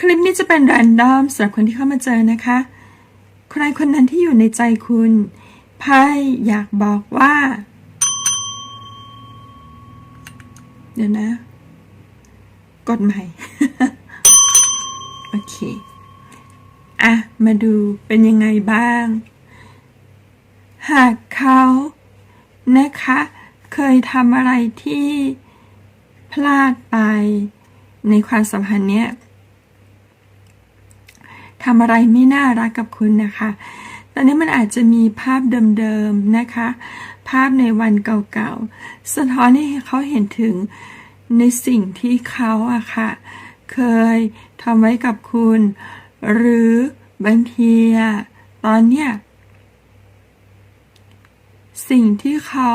คลิปนี้จะเป็นแรนดอมสำหรับคนที่เข้ามาเจอนะคะ ใครคนนั้นที่อยู่ในใจคุณไพ่อยากบอกว่า เดี๋ยวนะ กดใหม่ โอเค อะ มาดูเป็นยังไงบ้าง หากเขานะคะ เคยทำอะไรที่พลาดไปในความสัมพันธ์เนี้ย ทำอะไรไม่น่ารักกับคุณนะคะตอนนี้มันอาจจะมีภาพเดิมๆนะคะ ภาพในวันเก่าๆ สะท้อนให้เขาเห็นถึงในสิ่งที่เขาอะค่ะ เคยทำไว้กับคุณ หรือบางทีอะตอนเนี้ยสิ่งที่เขา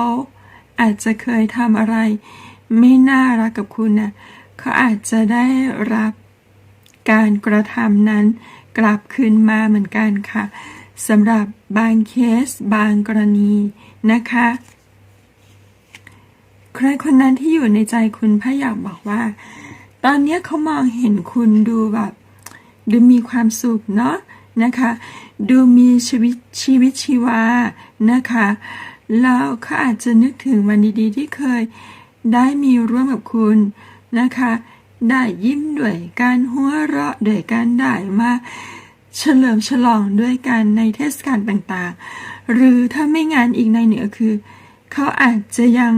อาจจะเคยทำอะไร ไม่น่ารักกับคุณน่ะเขาอาจจะได้รับการกระทำนั้น กลับคืนมาเหมือนกันค่ะสำหรับบางเคสบางกรณีนะคะ ใครคนนั้นที่อยู่ในใจคุณพ่ออยากบอกว่า ตอนนี้เขามองเห็นคุณดูแบบ ดูมีความสุขเนาะนะคะ ดูมีชีวิตชีวิตชีวานะคะแล้วเขาอาจจะนึกถึงวันดีๆที่เคยได้มีร่วมกับคุณนะคะ ได้ยิ้มด้วยการหัวเราะด้วยการได้มาเฉลิมฉลองด้วยกันในเทศกาลต่างๆ หรือถ้าไม่งานอีกในเหนือคือ เขาอาจจะยัง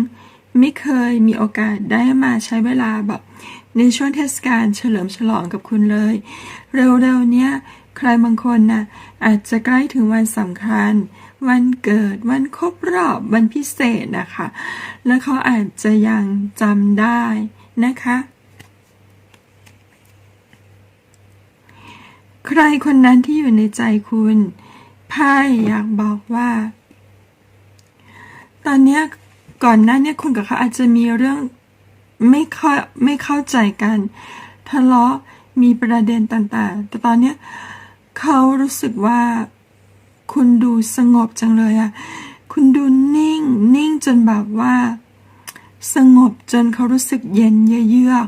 ไม่เคยมีโอกาสได้มาใช้เวลาแบบในช่วงเทศกาลเฉลิมฉลองกับคุณเลย เร็วๆเนี้ยใครบางคนนะ่ะอาจจะใกล้ถึงวันสำคัญ วันเกิดวันครบรอบวันพิเศษนะคะ แล้วเขาอาจจะยังจำได้นะคะ ใครคนนั้นที่อยู่ในใจคุณไพ่อยากบอกว่า ตอนนี้ก่อนหน้านี้คุณกับเขาอาจจะมีเรื่องไม่เข้าไม่เข้าใจกัน ทะเลาะมีประเด็นต่างๆ แต่ตอนนี้เขารู้สึกว่า คุณดูสงบจังเลยอะคุณดูนิ่ง นิ่งจนแบบว่า สงบจนเขารู้สึกเย็นเยือก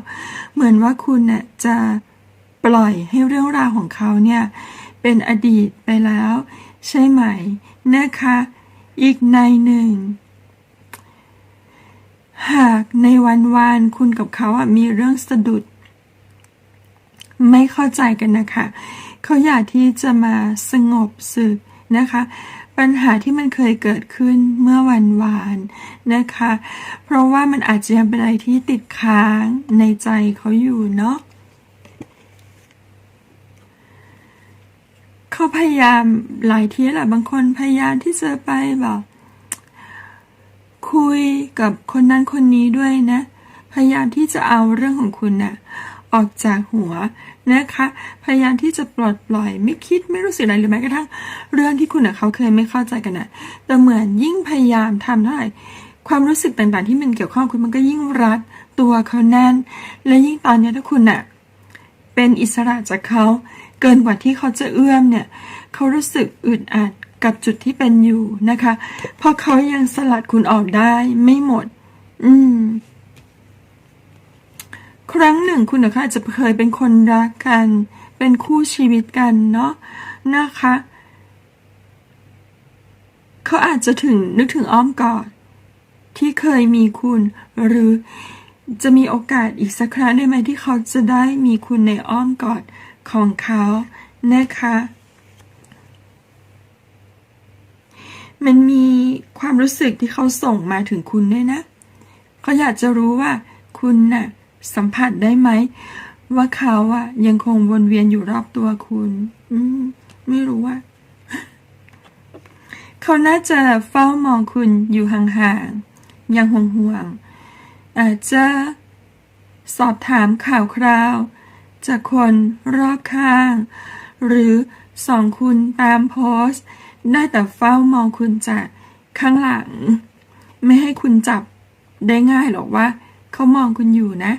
เหมือนว่าคุณน่ะจะ ปล่อยให้เรื่องราวของเขาเนี่ย เป็นอดีตไปแล้ว ใช่ไหมนะคะ อีกในหนึ่ง หากในวันวานคุณกับเขาอะมีเรื่องสะดุด ไม่เข้าใจกันนะคะ เขาอยากที่จะมาสงบสึกนะคะ ปัญหาที่มันเคยเกิดขึ้นเมื่อวันวานนะคะ เพราะว่ามันอาจจะยังเป็นอะไรที่ติดค้างในใจเขาอยู่เนาะ เขาพยายามหลายทีแหละบางคนพยายามที่จะไปแบบคุยกับคนนั้นคนนี้ด้วยนะ พยายามที่จะเอาเรื่องของคุณนะ่ะออกจากหัวนะคะ พยายามที่จะปลดปล่อยไม่คิดไม่รู้สึกอะไรหรือแม้กระทั่งเรื่องที่คุณกับเขาเคยไม่เข้าใจกันนะแต่เหมือนยิ่งพยายามทำเท่าไหร่ความรู้สึกต่างๆ ที่มันเกี่ยวข้องคุณมันก็ยิ่งรัดตัวเขาแน่น และยิ่งตอนนี้ถ้าคุณน่ะเป็นอิสระจากเขา เกินกว่าที่เขาจะเอื้อมเนี่ยเขารู้สึกอึดอัดกับจุดที่เป็นอยู่นะคะ เพราะเขายังสลัดคุณออกได้ไม่หมด อืม ครั้งหนึ่งคุณนะคะอาจจะเคยเป็นคนรักกัน เป็นคู่ชีวิตกันเนาะนะคะเขาอาจจะถึงนึกถึงอ้อมกอดที่เคยมีคุณ หรือจะมีโอกาสอีกสักครั้งได้ไหมที่เขาจะได้มีคุณในอ้อมกอด ของเขานะคะ มันมีความรู้สึกที่เขาส่งมาถึงคุณด้วยนะเขาอยากจะรู้ว่าคุณน่ะสัมผัสได้ไหม ว่าเขาอะยังคงวนเวียนอยู่รอบตัวคุณ อืม ไม่รู้ว่า เขาน่าจะเฝ้ามองคุณอยู่ห่างๆยังห่วงๆอาจจะสอบถามข่าวคราว จากคนรอบข้าง หรือส่องคุณตามโพสต์ ได้แต่เฝ้ามองคุณจากข้างหลัง ไม่ให้คุณจับได้ง่ายหรอกว่า เขามองคุณอยู่นะ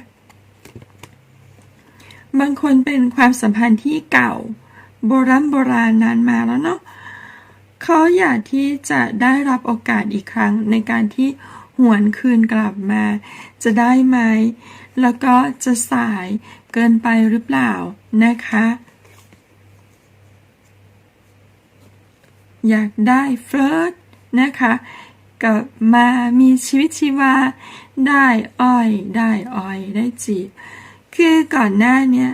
บางคนเป็นความสัมพันธ์ที่เก่า โบราณโบราณนานมาแล้วเนาะเขาอยากที่จะได้รับโอกาสอีกครั้งในการที่หวนคืนกลับมา จะได้ไหม แล้วก็จะสาย เกินไปหรือเปล่านะคะ อยากได้เฟิร์สนะคะกลับมามีชีวิตชีวา ได้อ้อย ได้อ้อย ได้จีบ คือก่อนหน้าเนี้ย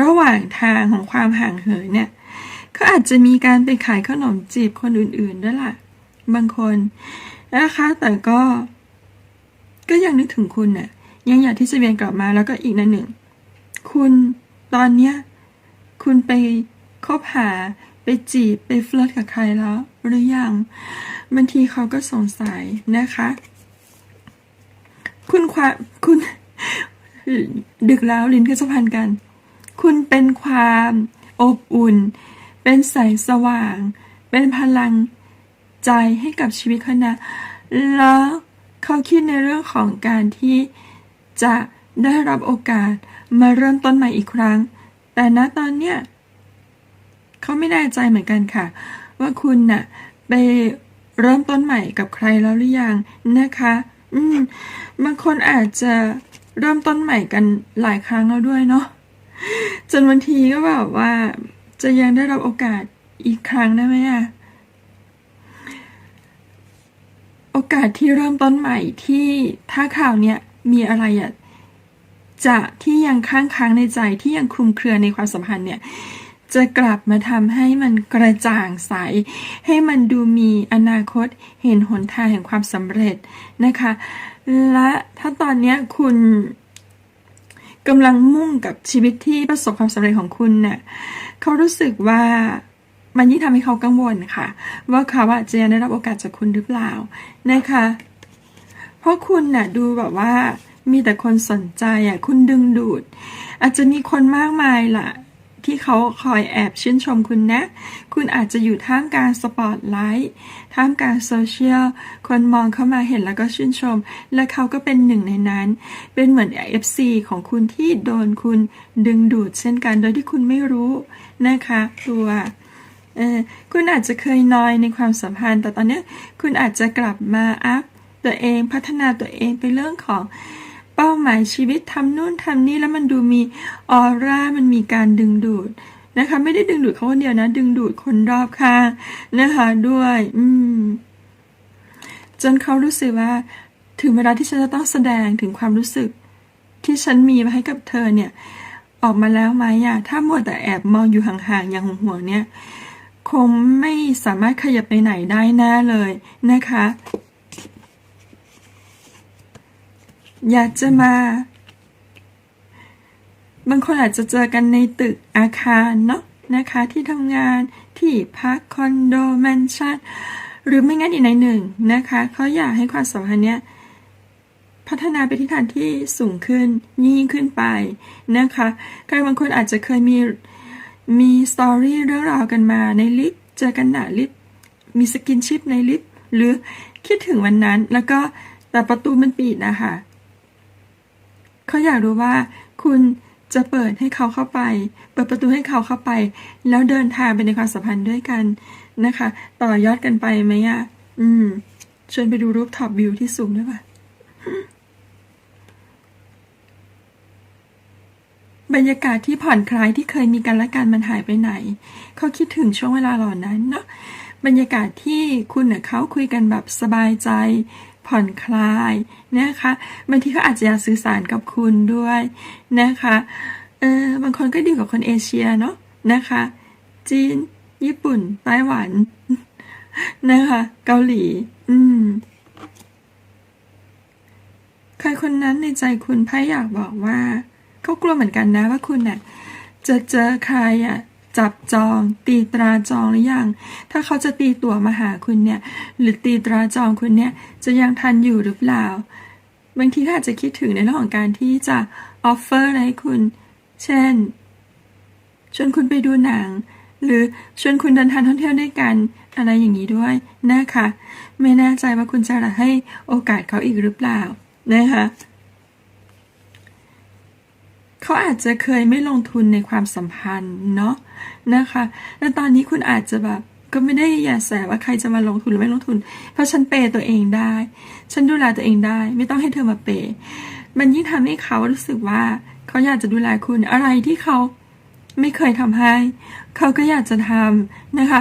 ระหว่างทางของความห่างเหินเนี่ยเขาอาจจะมีการไปขายขนมจีบคนอื่นๆด้วยล่ะ บางคนนะคะ แต่ก็ ก็ยังนึกถึงคุณน่ะ ยังอยากที่จะเวียนกลับมาแล้วก็อีกนันหนึ่ง คุณตอนเนี้ยคุณไปคบหาไปจีบไปเฟลิร์ตกับใครแล้วหรือยังบางทีเขาก็สงสัยนะคะ คุณความคุณ ดึกแล้วลิ้นก็จะพันกัน คุณเป็นความอบอุ่น เป็นแสงสว่าง เป็นพลังใจให้กับชีวิตเขานะแล้วเขาคิดในเรื่องของการที่ จะได้รับโอกาสมาเริ่มต้นใหม่อีกครั้ง แต่ณตอนเนี้ยเขาไม่แน่ใจเหมือนกันค่ะ ว่าคุณน่ะไปเริ่มต้นใหม่กับใครแล้วหรือยังนะคะ อืมบางคนอาจจะเริ่มต้นใหม่กันหลายครั้งแล้วด้วยเนาะจนบางทีก็แบบว่า จะยังได้รับโอกาสอีกครั้งได้ไหมอะโอกาสที่เริ่มต้นใหม่ที่ถ้าข่าวเนี้ย มีอะไรอะจะที่ยังค้างค้างในใจที่ยังคลุมเครือในความสัมพันธ์เนี่ยจะกลับมาทำให้มันกระจ่างใส ให้มันดูมีอนาคตเห็นหนทางแห่งความสำเร็จนะคะ และถ้าตอนเนี้คุณกำลังมุ่งกับชีวิตที่ประสบความสำเร็จของคุณเนี่ยเขารู้สึกว่ามันยิ่งทำให้เขากังวลค่ะ ว่าเขาจะได้รับโอกาสจากคุณหรือเปล่านะคะ เพราะคุณน่ะดูแบบว่ามีแต่คนสนใจอะคุณดึงดูด อาจจะมีคนมากมายล่ะ ที่เขาคอยแอบชื่นชมคุณนะ คุณอาจจะอยู่ท่ามกลางสปอตไลท์ท่ามกลางโซเชียลคนมองเข้ามาเห็นแล้วก็ชื่นชม และเขาก็เป็นหนึ่งในนั้น เป็นเหมือน FC ของคุณที่โดนคุณดึงดูดเช่นกันโดยที่คุณไม่รู้นะคะ ตัวคุณอาจจะเคยนอยในความสัมพันธ์ แต่ตอนนี้คุณอาจจะกลับมาอัพ ตัวเองพัฒนาตัวเองเป็นเรื่องของเป้าหมายชีวิตทำนู่นทำนี่แล้วมันดูมีออร่ามันมีการดึงดูดนะคะไม่ได้ดึงดูดเขาคนเดียวนะ ดึงดูดคนรอบข้างนะคะด้วย อืม จนเขารู้สึกว่า ถึงเวลาที่ฉันจะต้องแสดงถึงความรู้สึก ที่ฉันมีมาให้กับเธอเนี่ย ออกมาแล้วไหมอะถ้ามัวแต่แอบมองอยู่ห่างๆอย่างห่วงๆเนี่ย คงไม่สามารถขยับไปไหนได้แน่เลยนะคะ อยากจะมา บางคนอาจจะเจอกันในตึกอาคารเนาะนะคะที่ทำงานที่พักคอนโดแมนชั่นหรือไม่งั้นอีกในหนึ่งนะคะเขาอยากให้ความสัมพันธ์เนี้ยพัฒนาไปที่ทางที่สูงขึ้นยิ่งขึ้นไปนะคะใครบางคนอาจจะเคยมีมีสตอรี่เรื่องราวกันมาในลิฟต์เจอกันหนาลิฟต์มีสกินชิปในลิฟต์หรือคิดถึงวันนั้น แล้วก็แต่ประตูมันปิดนะคะ เขาอยากรู้ว่าคุณจะเปิดให้เขาเข้าไป เปิดประตูให้เขาเข้าไป แล้วเดินทางไปในความสัมพันธ์ด้วยกันนะคะ ต่อยอดกันไปไหมอะ อืมชวนไปดูรูปท็อปวิวที่สูงด้วยป่ะบรรยากาศที่ผ่อนคลายที่เคยมีกันและกันมันหายไปไหน เขาคิดถึงช่วงเวลาเหล่านั้นเนาะบรรยากาศที่คุณกับเขาคุยกันแบบสบายใจ ผ่อนคลายนะคะบางทีเขาอาจจะอยากสื่อสารกับคุณด้วยนะคะเออบางคนก็ดีกว่าคนเอเชียเนาะนะคะ จีน ญี่ปุ่นไต้หวันนะคะเกาหลี อืมใครคนนั้นในใจคุณไพ่อยากบอกว่าเขากลัวเหมือนกันนะว่าคุณน่ะจะเจอใครอะ จับจอง ตีตราจองหรือยัง ถ้าเขาจะตีตั๋วมาหาคุณเนี่ย หรือตีตราจองคุณเนี่ย จะยังทันอยู่หรือเปล่า บางทีเขาอาจจะคิดถึงในเรื่องของการที่จะออฟเฟอร์อะไรให้คุณ เช่น ชวนคุณไปดูหนัง หรือชวนคุณเดินทางท่องเที่ยวด้วยกันอะไรอย่างนี้ด้วยนะคะ ไม่แน่ใจว่าคุณจะให้โอกาสเขาอีกหรือเปล่านะคะ เขาอาจจะเคยไม่ลงทุนในความสัมพันธ์เนาะนะคะ แล้วตอนนี้คุณอาจจะแบบก็ไม่ได้อย่าแสว่าใครจะมาลงทุนหรือไม่ลงทุน เพราะฉันเปย์ตัวเองได้ ฉันดูแลตัวเองได้ ไม่ต้องให้เธอมาเปย์มันยิ่งทำให้เขารู้สึกว่าเขาอยากจะดูแลคุณอะไรที่เขาไม่เคยทำให้ เขาก็อยากจะทำนะคะ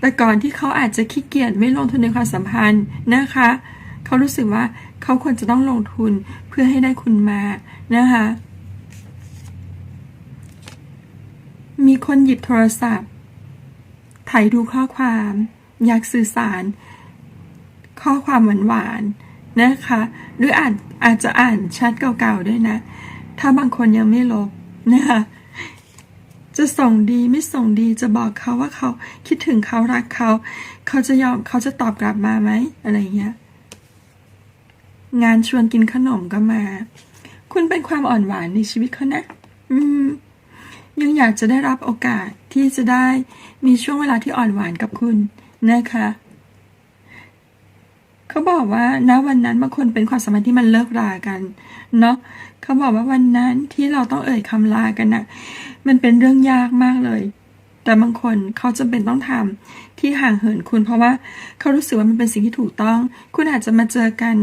แต่ก่อนที่เขาอาจจะขี้เกียจไม่ลงทุนในความสัมพันธ์นะคะ เขารู้สึกว่าเขาควรจะต้องลงทุนเพื่อให้ได้คุณมานะคะ มีคนหยิบโทรศัพท์ไถดูข้อความ อยากสื่อสาร ข้อความหวานๆนะคะ หรืออาจอาจจะอ่านแชทเก่าๆด้วยนะ ถ้าบางคนยังไม่ลบนะคะจะส่งดีไม่ส่งดีจะบอกเขาว่าเขาคิดถึงเขารักเขา เขาจะยอมเขาจะตอบกลับมาไหมอะไรเงี้ยงานชวนกินขนมก็มา คุณเป็นความอ่อนหวานในชีวิตเขานะ อืม ยังอยากจะได้รับโอกาสที่จะได้มีช่วงเวลาที่อ่อนหวานกับคุณนะคะเขาบอกว่าณวันนั้นบางคนเป็นความสัมพันธ์ที่มันเลิกรากันเนาะเขาบอกว่าวันนั้นที่เราต้องเอ่ยคำลากันน่ะ มันเป็นเรื่องยากมากเลย แต่บางคนเขาจำเป็นต้องทำที่ห่างเหินคุณ เพราะว่าเขารู้สึกว่ามันเป็นสิ่งที่ถูกต้อง คุณอาจจะมาเจอกัน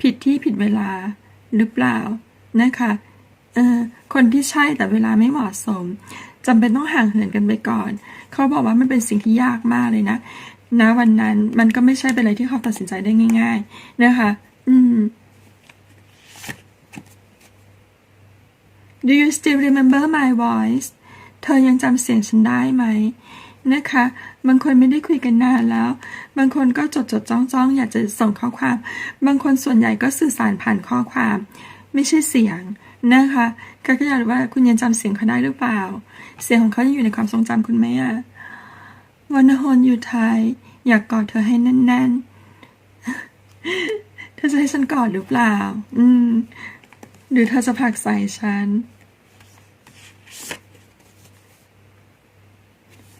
ผิดที่ผิดเวลาหรือเปล่านะคะ เออคนที่ใช่แต่เวลาไม่เหมาะสมจำเป็นต้องห่างเหินกันไปก่อน เขาบอกว่ามันเป็นสิ่งที่ยากมากเลยนะณวันนั้นมันก็ไม่ใช่เป็นอะไรที่เขาตัดสินใจได้ง่าย ๆ นะคะ อืม Do you still remember my voice เธอยังจำเสียงฉันได้ไหมนะคะ บางคนไม่ได้คุยกันนานแล้ว บางคนก็จดจดจ้องจ้องอยากจะส่งข้อความ บางคนส่วนใหญ่ก็สื่อสารผ่านข้อความ ไม่ใช่เสียง นะคะก็ก็อยากรู้ว่าคุณยังจำเสียงเขาได้หรือเปล่า เสียงของเขายังอยู่ในความทรงจำคุณไหมอะวันนฮนอยู่ไทย อยากกอดเธอให้แน่นๆ เธอจะให้ฉันกอดหรือเปล่า อืม หรือเธอจะผลักใส่ฉัน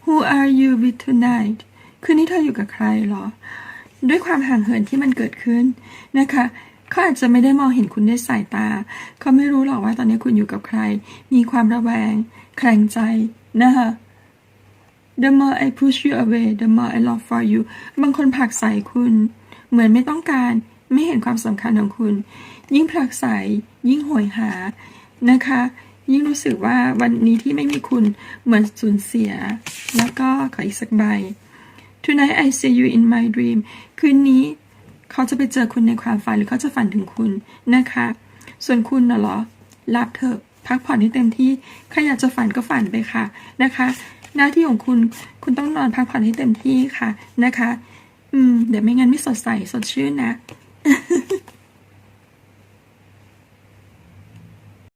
Who are you with tonight คืนนี้เธออยู่กับใครเหรอ ด้วยความห่างเหินที่มันเกิดขึ้นนะคะ เขาอาจจะไม่ได้มองเห็นคุณด้วยสายตา เขาไม่รู้หรอกว่าตอนนี้คุณอยู่กับใคร มีความระแวง แคลงใจนะคะ The more I push you away the more I love for you บางคนผลักใส่คุณ เหมือนไม่ต้องการ ไม่เห็นความสำคัญของคุณ ยิ่งผลักใส่ยิ่งโหยหานะคะ ยิ่งรู้สึกว่าวันนี้ที่ไม่มีคุณเหมือนสูญเสีย แล้วก็ขออีกสักใบ Tonight I see you in my dream คืนนี้ เขาจะไปเจอคุณในความฝันหรือเขาจะฝันถึงคุณนะคะ ส่วนคุณน่ะเหรอหลับเถอะพักผ่อนให้เต็มที่ใครอยากจะฝันก็ฝันไปค่ะนะคะ หน้าที่ของคุณคุณต้องนอนพักผ่อนให้เต็มที่ค่ะนะคะ อืมเดี๋ยวไม่งั้นไม่สดใสสดชื่นนะ